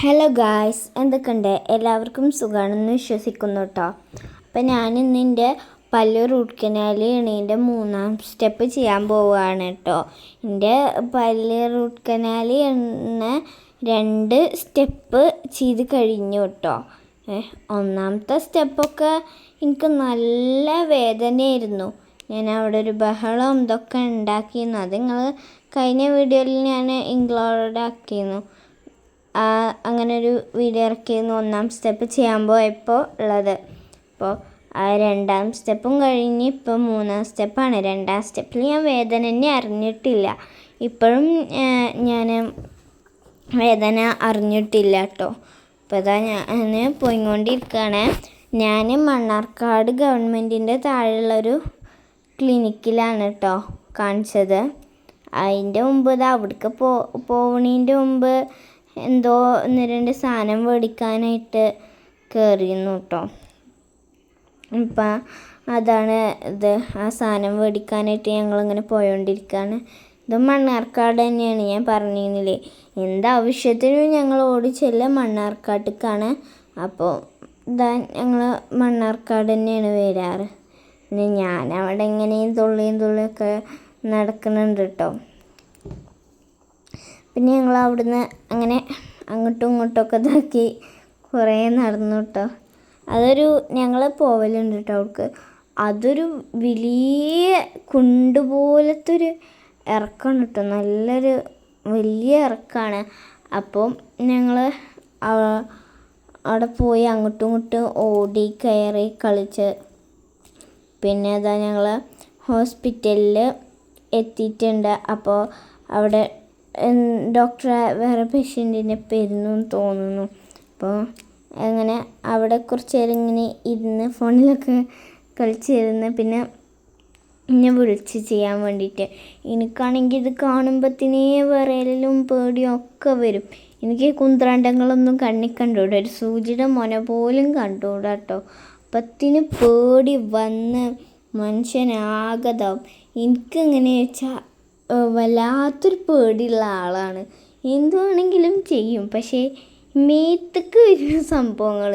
Hello guys എന്തൊക്കെയുണ്ട്? എല്ലാവർക്കും സുഖമാണെന്ന് വിശ്വസിക്കുന്നു കേട്ടോ അപ്പം ഇന്ന് എന്റെ പല്ല് റൂട്ട് കനാൽ ഇണീന്റെ മൂന്നാം സ്റ്റെപ്പ് ചെയ്യാൻ പോവുകയാണ് കേട്ടോ എന്റെ പല്ല് റൂട്ട് കനാൽ എണ്ണ രണ്ട് സ്റ്റെപ്പ് ചെയ്ത് കഴിഞ്ഞു കേട്ടോ ഒന്നാമത്തെ സ്റ്റെപ്പൊക്കെ എനിക്ക് നല്ല വേദനയായിരുന്നു. ഞാൻ അവിടെ ഒരു ബഹളം ഇതൊക്കെ ഉണ്ടാക്കിയിരുന്നു അത് നിങ്ങൾ കഴിഞ്ഞ വീഡിയോയിൽ ഞാൻ ഇൻക്ലൂഡ് ആക്കിയിരുന്നു ആ, അങ്ങനെ ഒരു വീഡിയോ ഇറക്കിയിരുന്നു. ഒന്നാം സ്റ്റെപ്പ് ചെയ്യാൻ പോയപ്പോൾ ഉള്ളത്. അപ്പോൾ ആ രണ്ടാം സ്റ്റെപ്പും കഴിഞ്ഞ് ഇപ്പോൾ മൂന്നാം സ്റ്റെപ്പാണ് രണ്ടാം സ്റ്റെപ്പിൽ ഞാൻ വേദന തന്നെ അറിഞ്ഞിട്ടില്ല. ഇപ്പോഴും ഞാൻ വേദന അറിഞ്ഞിട്ടില്ല കേട്ടോ അപ്പോൾ ഇതാ ഞാൻ പോയിക്കൊണ്ടിരിക്കുകയാണ് ഞാൻ മണ്ണാർക്കാട് ഗവൺമെന്റിന്റെ താഴെയുള്ളൊരു ക്ലിനിക്കിലാണ് കേട്ടോ കാണിച്ചത്. അതിന്റെ മുമ്പ് ഇത് അവിടേക്ക് പോ പോവണീന്റെ മുമ്പ് എന്തോ ഒന്ന് രണ്ട് സാധനം മേടിക്കാനായിട്ട് കയറിയിരുന്നു കേട്ടോ ഇപ്പം അതാണ് ഇത്. ആ സാധനം മേടിക്കാനായിട്ട് ഞങ്ങളിങ്ങനെ പോയോണ്ടിരിക്കുകയാണ് ഇത് മണ്ണാർക്കാട് തന്നെയാണ് ഞാൻ പറഞ്ഞിരുന്നില്ലേ. എന്താവശ്യത്തിനും ഞങ്ങൾ ഓടി ചെല്ലുക മണ്ണാർക്കാട്ടേക്കാണ് അപ്പോൾ ഇതാ ഞങ്ങൾ മണ്ണാർക്കാട് തന്നെയാണ് വരാറ്. പിന്നെ ഞാൻ അവിടെ എങ്ങനെയും തുള്ളിയും തുള്ളിയൊക്കെ നടക്കുന്നുണ്ട് കേട്ടോ പിന്നെ ഞങ്ങൾ അവിടുന്ന് അങ്ങനെ അങ്ങോട്ടും ഇങ്ങോട്ടും ഒക്കെ ഇതാക്കി കുറേ നടന്നു കേട്ടോ. അതൊരു ഞങ്ങൾ പോവലുണ്ട് കേട്ടോ അവൾക്ക് അതൊരു വലിയ കുണ്ട് പോലത്തെ ഒരു ഇറക്കമാണ് കേട്ടോ. നല്ലൊരു വലിയ ഇറക്കമാണ് അപ്പോൾ ഞങ്ങൾ അവിടെ പോയി അങ്ങോട്ടും ഇങ്ങോട്ടും ഓടി കയറി കളിച്ച്. പിന്നെ അതാ ഞങ്ങൾ ഹോസ്പിറ്റലിൽ എത്തിയിട്ടുണ്ട്. അപ്പോൾ അവിടെ ഡോക്ടറെ വേറെ പേഷ്യന്റിനെ പെരുന്നു തോന്നുന്നു. അപ്പോൾ അങ്ങനെ അവിടെ കുറച്ച് നേരം ഇങ്ങനെ ഇരുന്ന് ഫോണിലൊക്കെ കളിച്ചിരുന്ന് പിന്നെ എന്നെ വിളിച്ച് ചെയ്യാൻ വേണ്ടിയിട്ട്. എനിക്കാണെങ്കിൽ ഇത് കാണുമ്പത്തിനേ വിറയലും പേടിയും ഒക്കെ വരും. എനിക്ക് കുന്ത്രാണ്ടങ്ങളൊന്നും കണ്ണി കണ്ടുകൂടാ ഒരു സൂചിയുടെ മൊന പോലും കണ്ടുകൂടാ കേട്ടോ അപ്പത്തിന് പേടി വന്ന് മനുഷ്യനാകതാവും. എനിക്കിങ്ങനെ വെച്ചാൽ വല്ലാത്തൊരു പേടിയുള്ള ആളാണ്. എന്ത് വേണമെങ്കിലും ചെയ്യും. പക്ഷേ മേത്തക്ക് വരുന്ന സംഭവങ്ങൾ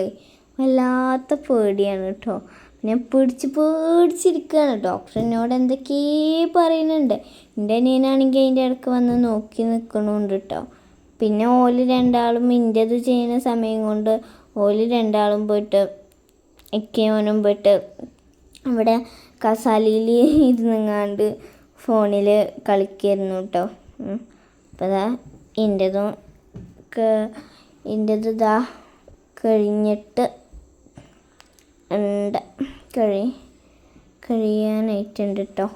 വല്ലാത്ത പേടിയാണ് കേട്ടോ ഞാൻ പിടിച്ച് പേടിച്ചിരിക്കുകയാണ് ഡോക്ടർ എന്നോട് എന്തൊക്കെയോ പറയുന്നുണ്ട്. എന്റെ അനിയനാണെങ്കിൽ അതിന്റെ ഇടയ്ക്ക് വന്ന് നോക്കി നിൽക്കണുണ്ട് കേട്ടോ പിന്നെ ഓൽ രണ്ടാളും ഇന്റെത് ചെയ്യുന്ന സമയം കൊണ്ട് ഓൽ രണ്ടാളും പോയിട്ട് ഇക്കയോനും പോയിട്ട് അവിടെ കസാലയിൽ ഇരുന്നങ്ങാണ്ട് ഫോണിൽ കളിക്കായിരുന്നു കേട്ടോ അപ്പോൾ അതാ എന്റെതും എന്റെത് ഇതാ കഴിഞ്ഞിട്ട് ഉണ്ട്. കഴി കഴിയാനായിട്ടുണ്ട് കേട്ടോ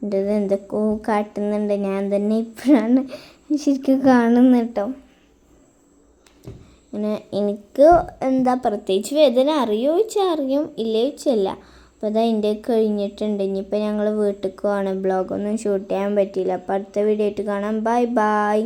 എന്റെത് എന്തൊക്കെയോ കാട്ടുന്നുണ്ട്. ഞാൻ തന്നെ ഇപ്പോഴാണ് ശരിക്കും കാണുന്നത് കേട്ടോ അങ്ങനെ എനിക്ക് എന്താ പ്രത്യേകിച്ച് വേദന അറിയോ ചോദിച്ചാൽ അറിയും ഇല്ലേ ചോദിച്ചല്ല. അപ്പോൾ ഇതാ എന്റെ കഴിഞ്ഞിട്ടുണ്ട്. ഇനിയിപ്പോൾ ഞങ്ങൾ വീട്ടിൽ പോവാണ്. ബ്ലോഗൊന്നും ഷൂട്ട് ചെയ്യാൻ പറ്റിയില്ല. അപ്പോൾ അടുത്ത വീഡിയോ ആയിട്ട് കാണാം. Bye bye